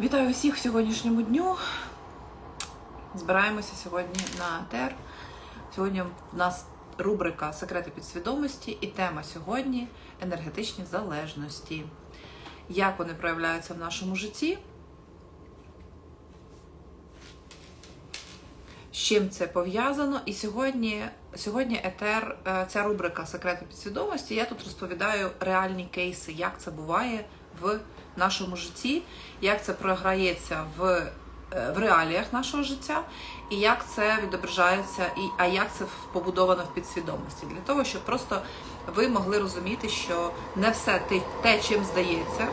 Вітаю усіх в сьогоднішньому дню. Збираємося сьогодні на ТЕР. Сьогодні в нас рубрика Секрети підсвідомості і тема сьогодні енергетичні залежності. Як вони проявляються в нашому житті? З чим це пов'язано? І сьогодні, сьогодні етер, е, ця рубрика Секрети підсвідомості. Я тут розповідаю реальні кейси, як це буває в нашому житті, як це програється в, е, в реаліях нашого життя, і як це відображається, і, а як це побудовано в підсвідомості. Для того, щоб просто ви могли розуміти, що не все те, чим здається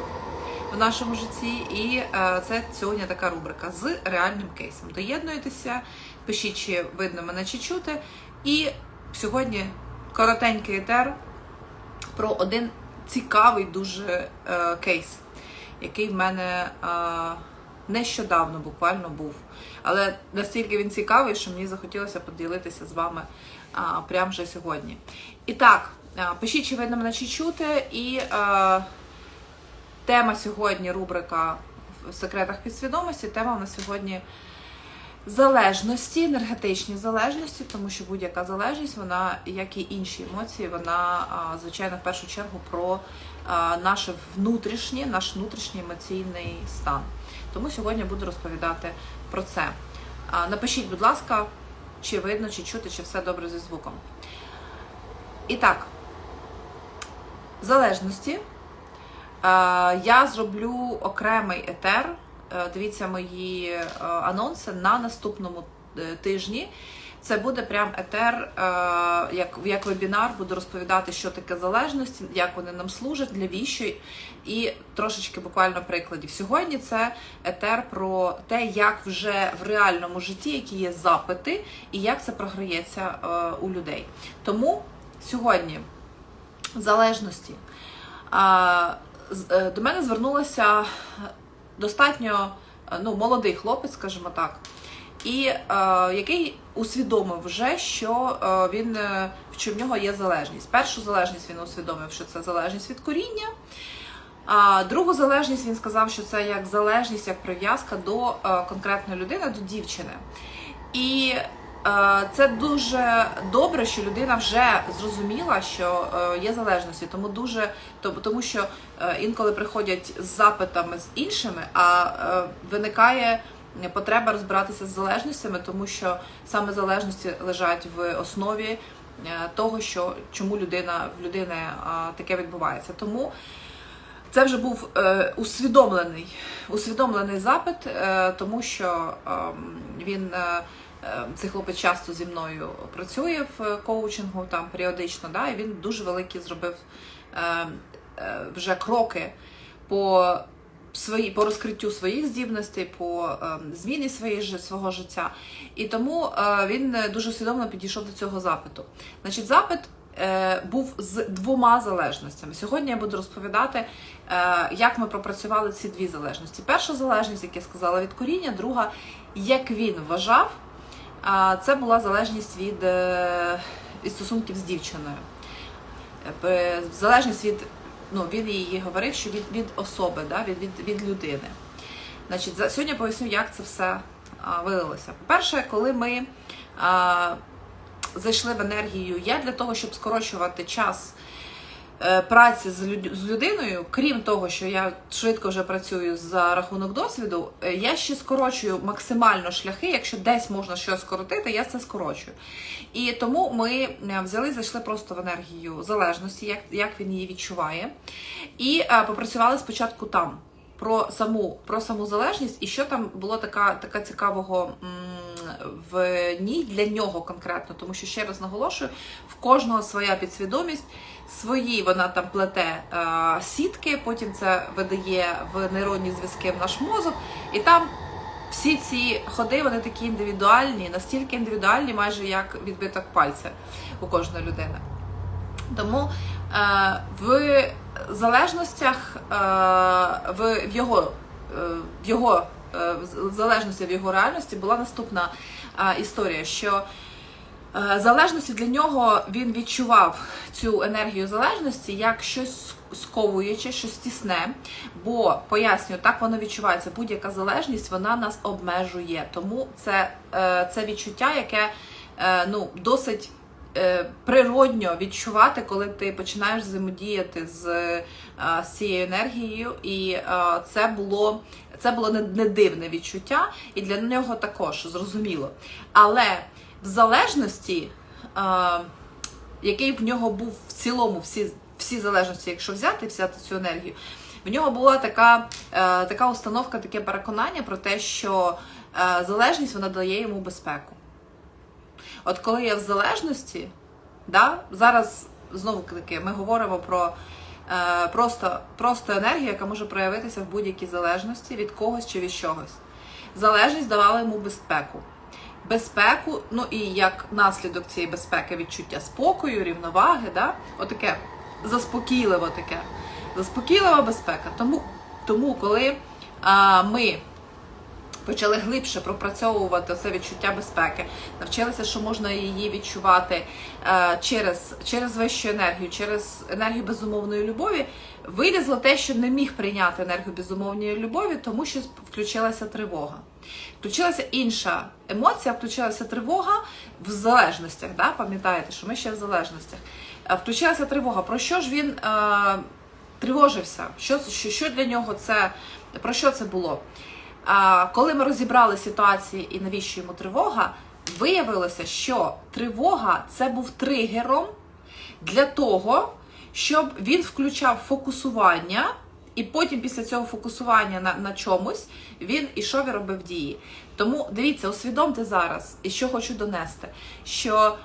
в нашому житті, і е, це сьогодні така рубрика з реальним кейсом. Доєднуйтеся, пишіть, чи видно мене чи чути. І сьогодні коротенький етер про один цікавий дуже е, кейс, який в мене е, нещодавно буквально був. Але настільки він цікавий, що мені захотілося поділитися з вами е, прямо вже сьогодні. І так, е, пишіть, чи видно мене чи чути, і е, тема сьогодні, рубрика в секретах підсвідомості. Тема на сьогодні залежності, енергетичні залежності, тому що будь-яка залежність, вона, як і інші емоції, вона, звичайно, в першу чергу про а, наше внутрішнє, наш внутрішній емоційний стан. Тому сьогодні буду розповідати про це. Напишіть, будь ласка, чи видно, чи чути, чи все добре зі звуком. І так, залежності. Я зроблю окремий етер. Е, Дивіться мої е, анонси на наступному е, тижні. Це буде прям етер, е, як, як вебінар, буду розповідати, що таке залежності, як вони нам служать, для віщо, і трошечки буквально прикладів. Сьогодні це етер про те, як вже в реальному житті, які є запити, і як це програється е, у людей. Тому сьогодні залежності. Е, До мене звернулася достатньо ну, молодий хлопець, скажімо так, і е, який усвідомив вже, що е, він е, що в нього є залежність. Першу залежність він усвідомив, що це залежність від коріння. А другу залежність він сказав, що це як залежність, як прив'язка до е, конкретної людини, до дівчини. І е, це дуже добре, що людина вже зрозуміла, що е, є залежності, тому дуже то- тому, що е, інколи приходять з запитами з іншими, а е, виникає потреба розбиратися з залежностями, тому що саме залежності лежать в основі е, того, що чому людина в людини таке відбувається. Тому це вже був е, усвідомлений, усвідомлений запит, е, тому що ем, він. Цей хлопець часто зі мною працює в коучингу там періодично, да, і він дуже великі зробив е, е, вже кроки по свої, по розкриттю своїх здібностей, по е, зміні своєї, свого життя. І тому е, він е, дуже свідомо підійшов до цього запиту. Значить, запит е, був з двома залежностями. Сьогодні я буду розповідати, як ми пропрацювали ці дві залежності. Перша залежність, як я сказала, від коріння, друга, як він вважав, це була залежність від, від стосунків з дівчиною. Залежність від, ну, він її говорив, що від, від особи, да, від, від, від людини. Значить, за- сьогодні поясню, як це все а, вилилося. По-перше, коли ми а, зайшли в енергію я для того, щоб скорочувати час праці з, люд- з людиною, крім того, що я швидко вже працюю за рахунок досвіду, е, я ще скорочую максимально шляхи. Якщо десь можна щось скоротити, я це скорочую. І тому ми е, взяли, зайшли просто в енергію залежності, як, як він її відчуває, і е, попрацювали спочатку там. Про саму про саму залежність, і що там було така, така цікавого м, в ній для нього конкретно, тому що ще раз наголошую, в кожного своя підсвідомість, свої вона там плете е, сітки, потім це видає в нейронні зв'язки в наш мозок, і там всі ці ходи вони такі індивідуальні, настільки індивідуальні, майже як відбиток пальця у кожної людини. Тому е, в залежностях, е, в, його, е, в його в залежності в його реальності була наступна е, історія, що Е, Залежності для нього він відчував цю енергію залежності як щось сковуюче, щось тісне. Бо пояснюю, так воно відчувається. Будь-яка залежність вона нас обмежує. Тому це, е, це відчуття, яке е, ну, досить е, природньо відчувати, коли ти починаєш взаємодіяти з, е, з цією енергією, і е, це було. Це було не, не дивне відчуття, і для нього також зрозуміло. Але в залежності, е, який в нього був в цілому, всі, всі залежності, якщо взяти, взяти цю енергію, в нього була така, е, така установка, таке переконання про те, що е, залежність вона дає йому безпеку. От коли я в залежності, да, зараз знову таки ми говоримо про е, просто, просто енергію, яка може проявитися в будь-якій залежності від когось чи від чогось. Залежність давала йому безпеку. Безпеку, ну і як наслідок цієї безпеки відчуття спокою, рівноваги, да? отаке заспокійливо таке. Заспокійлива безпека. Тому, тому коли а, ми почали глибше пропрацьовувати це відчуття безпеки, навчилися, що можна її відчувати е, через, через вищу енергію, через енергію безумовної любові, вилізло те, що не міг прийняти енергію безумовної любові, тому що включилася тривога. Включилася інша емоція, включилася тривога в залежностях. Да? Пам'ятаєте, що ми ще в залежностях. Е, Включилася тривога. Про що ж він е, тривожився? Що, що, що для нього це? Про що це було? Коли ми розібрали ситуації і навіщо йому тривога, виявилося, що тривога це був тригером для того, щоб він включав фокусування, і потім після цього фокусування на, на чомусь він ішов і робив дії. Тому дивіться, усвідомте зараз, і що хочу донести, що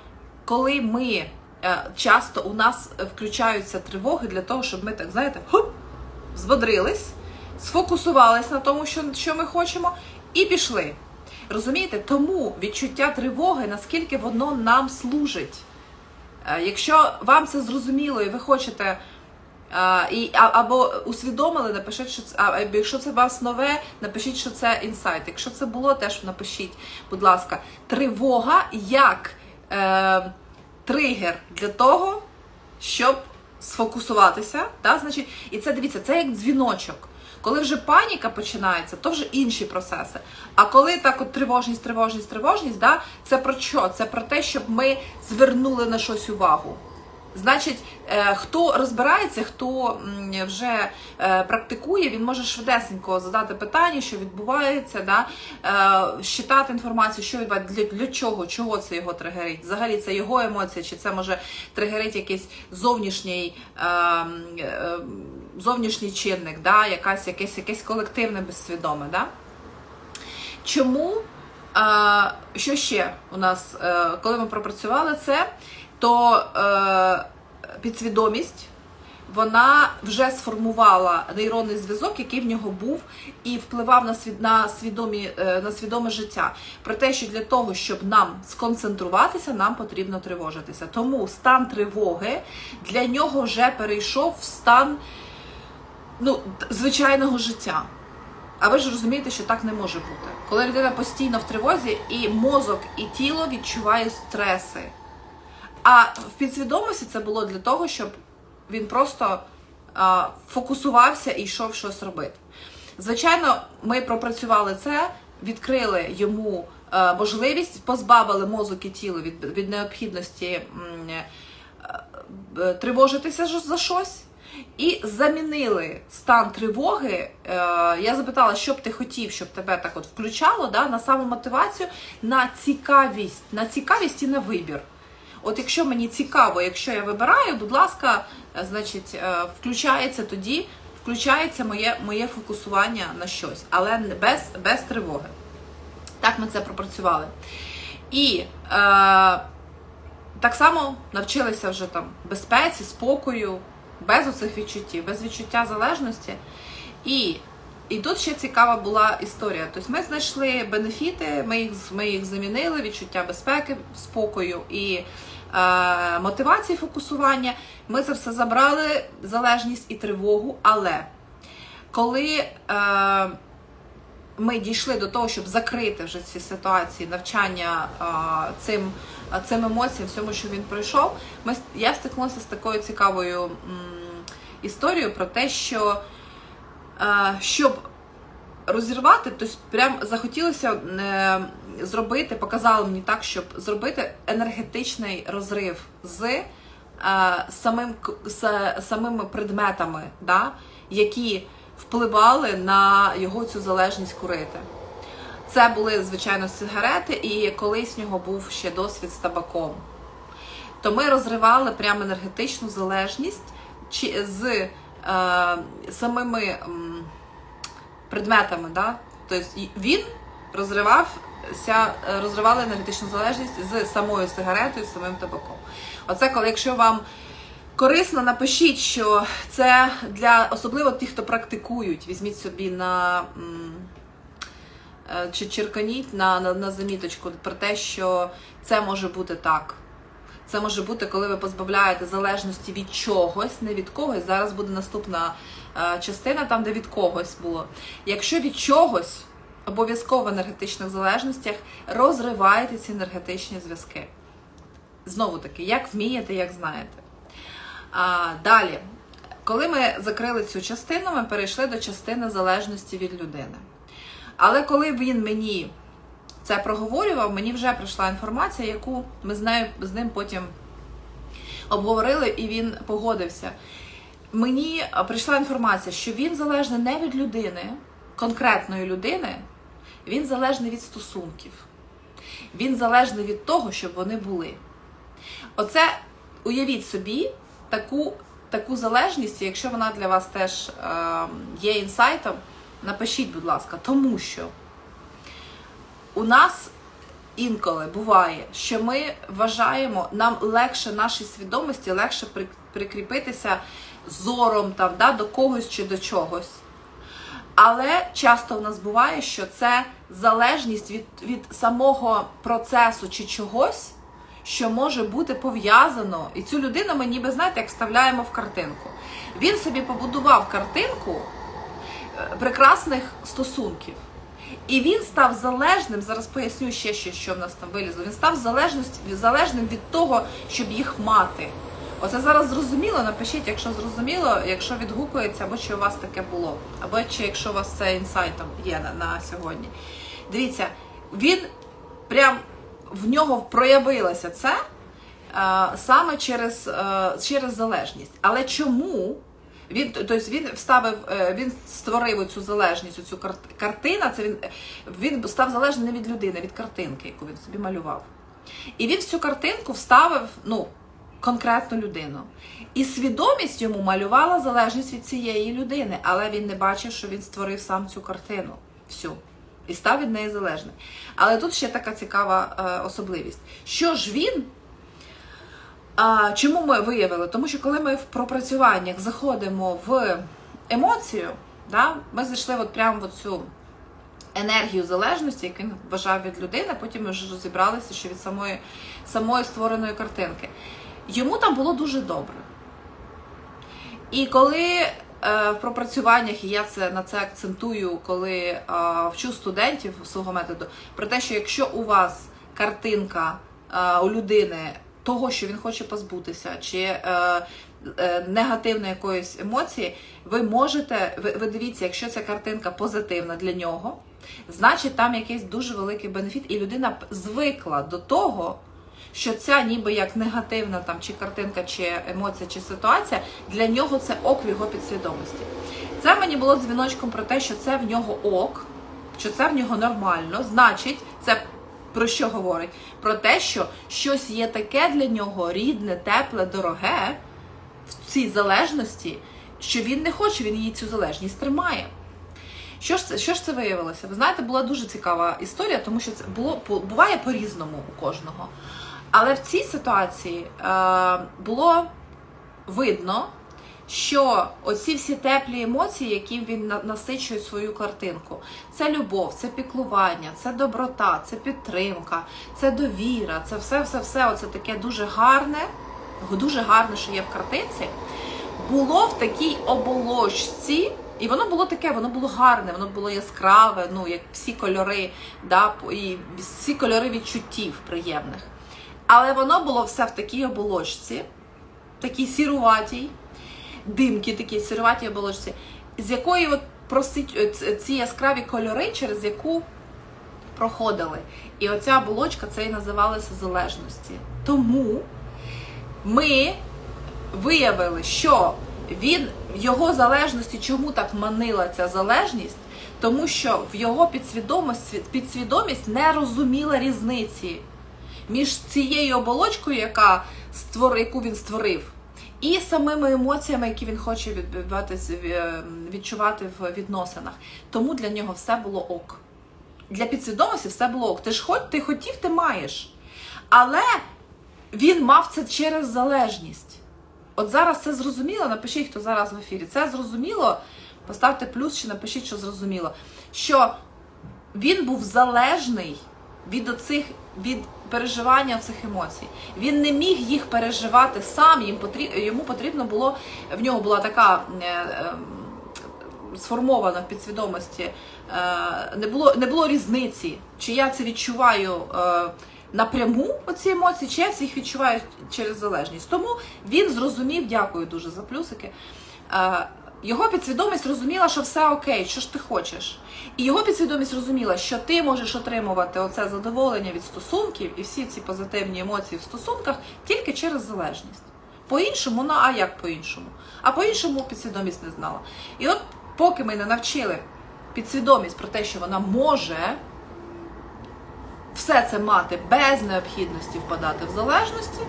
коли ми е, часто у нас включаються тривоги для того, щоб ми так знаєте, хуп, збодрились сфокусувались на тому, що, що ми хочемо, і пішли. Розумієте? Тому відчуття тривоги, наскільки воно нам служить. Е, Якщо вам це зрозуміло і ви хочете. А, і, або усвідомили, напишіть, що це, а, якщо це вас нове, напишіть, що це інсайт. Якщо це було, теж напишіть, будь ласка, тривога як е, тригер для того, щоб сфокусуватися. Да? Значить, і це дивіться, це як дзвіночок. Коли вже паніка починається, то вже інші процеси. А коли так от тривожність, тривожність, тривожність, да, це про що? Це про те, щоб ми звернули на щось увагу. Значить, е, хто розбирається, хто вже е, практикує, він може швидесенько задати питання, що відбувається, да, е, щитати інформацію, що відбувається, для, для чого, чого це його тригерить. Взагалі це його емоція, чи це може тригерить якийсь зовнішній, зовнішній чинник, да, якась, якесь, якесь колективне безсвідоме. Да? Чому? Що ще у нас, коли ми пропрацювали це, то е, підсвідомість вона вже сформувала нейронний зв'язок, який в нього був, і впливав на свід, на, свідомі, е, на свідоме життя. Про те, що для того, щоб нам сконцентруватися, нам потрібно тривожитися. Тому стан тривоги для нього вже перейшов в стан ну, звичайного життя. А ви ж розумієте, що так не може бути. Коли людина постійно в тривозі, і мозок, і тіло відчуває стреси. А в підсвідомості це було для того, щоб він просто а, фокусувався і йшов щось робити. Звичайно, ми пропрацювали це, відкрили йому е, можливість, позбавили мозок і тіло від, від необхідності м, е, е, тривожитися за щось. І замінили стан тривоги. Я запитала, що б ти хотів, щоб тебе так от включало да, на самомотивацію, на цікавість, на цікавість і на вибір. От якщо мені цікаво, якщо я вибираю, будь ласка, е, значить, е, включається тоді, включається моє, моє фокусування на щось, але без, без тривоги. Так ми це пропрацювали. І е, так само навчилися вже там безпеці, спокою, без оцих відчуттів, без відчуття залежності. І, і тут ще цікава була історія. Тобто ми знайшли бенефіти, ми їх, ми їх замінили, відчуття безпеки, спокою і мотивації фокусування. Ми це все забрали, залежність і тривогу, але коли. Е, ми дійшли до того, щоб закрити вже ці ситуації навчання а, цим, цим емоціям, всьому, що він пройшов, ми, я стикнулася з такою цікавою історією про те, що е, щоб розірвати, тобто прям захотілося е, зробити, показало мені так, щоб зробити енергетичний розрив з е, самим, з самими предметами, да, які впливали на його цю залежність курити. Це були, звичайно, сигарети, і колись в нього був ще досвід з табаком. То ми розривали прямо енергетичну залежність чи- з е, самими предметами. Да? Тобто він розривався, е, розривали енергетичну залежність з самою сигаретою, з самим табаком. Оце коли, якщо вам корисно, напишіть, що це для особливо тих, хто практикують, візьміть собі на. е, чи черканіть на, на, на заміточку про те, що це може бути так. Це може бути, коли ви позбавляєте залежності від чогось, не від когось. Зараз буде наступна е, частина, там, де від когось було. Якщо від чогось, обов'язково в енергетичних залежностях розриваєте ці енергетичні зв'язки. Знову таки, як вмієте, як знаєте. А, далі, коли ми закрили цю частину, ми перейшли до частини залежності від людини. Але коли він мені це проговорював, мені вже прийшла інформація, яку ми з, нею, з ним потім обговорили, і він погодився. Мені прийшла інформація, що він залежний не від людини, конкретної людини, він залежний від стосунків. Він залежний від того, щоб вони були. Оце уявіть собі таку, таку залежність, якщо вона для вас теж е, є інсайтом, напишіть, будь ласка, тому що у нас інколи буває, що ми вважаємо, нам легше нашій свідомості, легше при- прикріпитися зором там, да, до когось чи до чогось. Але часто в нас буває, що це залежність від, від самого процесу чи чогось, що може бути пов'язано. І цю людину ми ніби, знаєте, як вставляємо в картинку. Він собі побудував картинку е, прекрасних стосунків. І він став залежним, зараз поясню ще, що, що в нас там вилізло. Він став залежним від того, щоб їх мати. Оце зараз зрозуміло. Напишіть, якщо зрозуміло, якщо відгукується, або чи у вас таке було, або чи якщо у вас це інсайтом є на, на сьогодні. Дивіться, він прям в нього проявилося це е, саме через, е, через залежність. Але чому? Він, тобто він вставив, е, він створив цю залежність, цю картина. Це він, він став залежний не від людини, а від картинки, яку він собі малював. І він в цю картинку вставив ну, конкретну людину. І свідомість йому малювала залежність від цієї людини, але він не бачив, що він створив сам цю картину. Всю. І став від неї залежним. Але тут ще така цікава е, особливість. Що ж він а, чому ми виявили? Тому що коли ми в пропрацюваннях заходимо в емоцію, да, ми зайшли от прямо в цю енергію залежності, яку він вважав від людини, потім ми вже розібралися, що від самої, самої створеної картинки. Йому там було дуже добре. І коли е, в пропрацюваннях, і я це на це акцентую, коли е, вчу студентів свого методу, про те, що якщо у вас картинка е, у людини того, що він хоче позбутися, чи е, е, негативної якоїсь емоції, ви можете, ви, ви дивіться, якщо ця картинка позитивна для нього, значить там якийсь дуже великий бенефіт, і людина звикла до того, що ця ніби як негативна там чи картинка, чи емоція, чи ситуація, для нього це ок в його підсвідомості. Це мені було дзвіночком про те, що це в нього ок, що це в нього нормально, значить, це про що говорить? Про те, що щось є таке для нього рідне, тепле, дороге в цій залежності, що він не хоче, він її цю залежність тримає. Що ж це, що ж це виявилося? Ви знаєте, була дуже цікава історія, тому що це було буває по-різному у кожного. Але в цій ситуації е, було видно, що оці всі теплі емоції, які він насичує свою картинку, це любов, це піклування, це доброта, це підтримка, це довіра, це все, все, все, оце таке дуже гарне, дуже гарне, що є в картинці, було в такій оболочці, І воно було таке, воно було гарне, воно було яскраве, ну як всі кольори, да, і всі кольори відчуттів приємних. Але воно було все в такій оболочці, такій сіруватій, димки такі сіруватій оболочці, з якої от просить е, ці яскраві кольори, через яку проходили. І оця оболочка це і називалася залежності. Тому ми виявили, що він його залежності, чому так манила ця залежність? Тому що в його підсвідомість, підсвідомість не розуміла різниці між цією оболочкою, яка яку він створив, і самими емоціями, які він хоче е, відчувати в відносинах. Тому для нього все було ок. Для підсвідомості все було ок. Ти ж хоч ти хотів, ти маєш. Але він мав це через залежність. От зараз це зрозуміло. Напишіть, хто зараз в ефірі. Це зрозуміло. Поставте плюс чи напишіть, що зрозуміло. Що він був залежний від оцих від переживання цих емоцій. Він не міг їх переживати сам. Їм потрібно йому потрібно було в нього була така. е, е, Сформована в підсвідомості, е, не було не було різниці, чи я це відчуваю е, напряму оці емоції, чи я їх відчуваю через залежність. Тому він зрозумів, дякую дуже за плюсики. Його підсвідомість розуміла, що все окей, що ж ти хочеш. І його підсвідомість розуміла, що ти можеш отримувати оце задоволення від стосунків і всі ці позитивні емоції в стосунках тільки через залежність. По-іншому, ну а як по-іншому? А по-іншому підсвідомість не знала. І от поки ми не навчили підсвідомість про те, що вона може все це мати без необхідності впадати в залежності,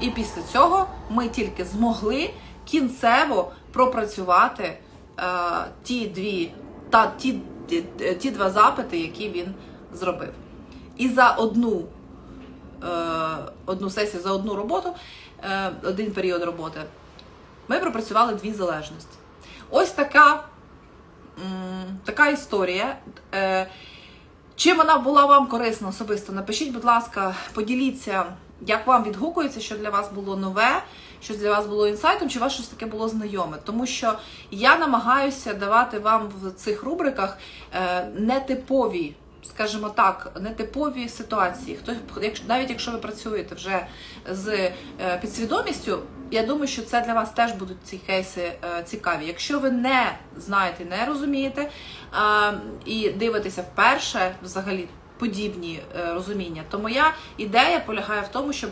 і після цього ми тільки змогли кінцево пропрацювати е, ті дві та ті, ті, ті два запити, які він зробив. І за одну, е, одну сесію, за одну роботу, е, один період роботи, ми пропрацювали дві залежності. Ось така, м, така історія. Е, Чим вона була вам корисна особисто? Напишіть, будь ласка, поділіться, як вам відгукується, що для вас було нове, що для вас було інсайтом, чи вас щось таке було знайоме. Тому що я намагаюся давати вам в цих рубриках е, нетипові, скажімо так, нетипові ситуації. Хто, навіть якщо ви працюєте вже з е, підсвідомістю, я думаю, що це для вас теж будуть ці кейси е, цікаві. Якщо ви не знаєте, не розумієте і дивитеся вперше взагалі подібні розуміння, то моя ідея полягає в тому, щоб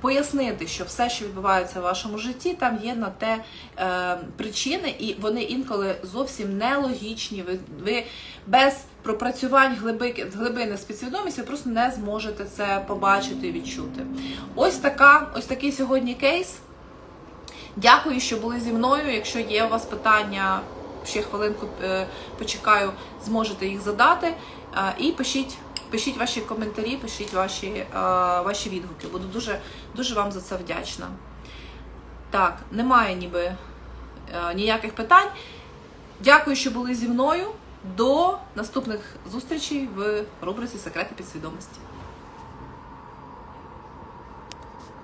пояснити, що все, що відбувається в вашому житті, там є на те е, причини, і вони інколи зовсім нелогічні. Ви, ви без пропрацювань глиби, глибини з підсвідомістю просто не зможете це побачити і відчути. Ось така, ось такий сьогодні кейс. Дякую, що були зі мною. Якщо є у вас питання, ще хвилинку е, почекаю, зможете їх задати. Е, І пишіть, пишіть ваші коментарі, пишіть ваші, е, ваші відгуки. Буду дуже, дуже вам за це вдячна. Так, немає ніби е, ніяких питань. Дякую, що були зі мною. До наступних зустрічей в рубриці Секрети підсвідомості.